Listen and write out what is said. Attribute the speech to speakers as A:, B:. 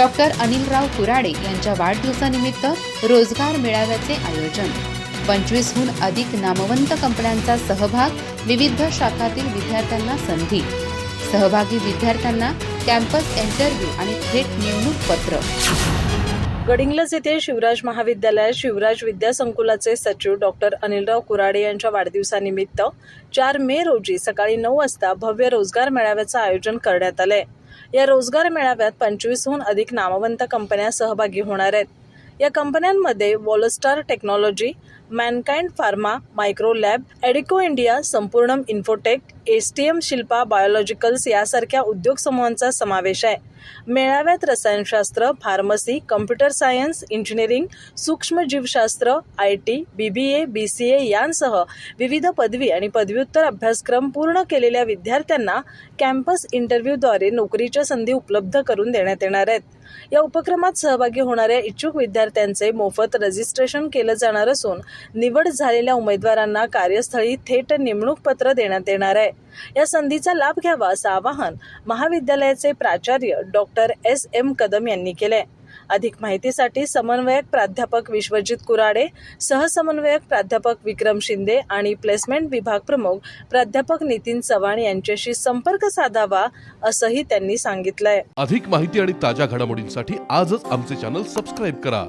A: Doctor Anilrao Kurade यांच्या वाढदिवसानिमित्त रोजगार मेळाव्याचे आयोजन. पंचवीसहून अधिक नामवंत कंपन्यांचा सहभाग विविध शाखातील विद्यार्थ्यांना संधी. सहभागी विद्यार्थ्यांना कॅम्पस इंटरव्ह्यू आणि थेट नेमणूक पत्र.
B: गडिंग्लज येथे शिवराज महाविद्यालयात शिवराज विद्यासंकुलाचे सचिव डॉक्टर अनिलराव कुराडे यांच्या वाढदिवसानिमित्त चार मे रोजी सकाळी नऊ वाजता भव्य रोजगार मेळाव्याचं आयोजन करण्यात आलंय. या रोजगार मेळाव्यात पंचवीसहून अधिक नामवंत कंपन्या सहभागी होणार आहेत. या कंपन्यांमध्ये Wallstar Technology Mankind Pharma Micro Lab Edico India Sampoornam Infotech S T M Shilpa Biologicals यासारख्या उद्योग समूहांचा समावेश आहे. मेळाव्यात रसायनशास्त्र फार्मसी कम्प्युटर सायन्स इंजिनिअरिंग सूक्ष्मजीवशास्त्र I T B B A B C A यांसह विविध पदवी आणि पदव्युत्तर अभ्यासक्रम पूर्ण केलेल्या विद्यार्थ्यांना कॅम्पस इंटरव्ह्यूद्वारे नोकरीच्या संधी उपलब्ध करून देण्यात येणार आहेत. या उपक्रमात सहभागी होणाऱ्या इच्छुक विद्यार्थ्यांचे मोफत रजिस्ट्रेशन केलं जाणार असून निवड झालेल्या उमेदवारांना कार्यस्थळी थेट नेमणूक पत्र देण्यात येणार आहे. या संधीचा लाभ घ्यावा असं आवाहन महाविद्यालयाचे प्राचार्य डॉक्टर एस एम कदम यांनी केलंय. अधिक माहितीसाठी समन्वयक प्राध्यापक विश्वजित कुराडे सहसमन्वयक प्राध्यापक विक्रम शिंदे आणि प्लेसमेंट विभाग प्रमुख प्राध्यापक नितीन चव्हाण यांच्याशी संपर्क साधावा असंही त्यांनी सांगितलंय.
C: अधिक माहिती आणि ताज्या घडामोडींसाठी आजच आमचे चॅनल सबस्क्राईब करा.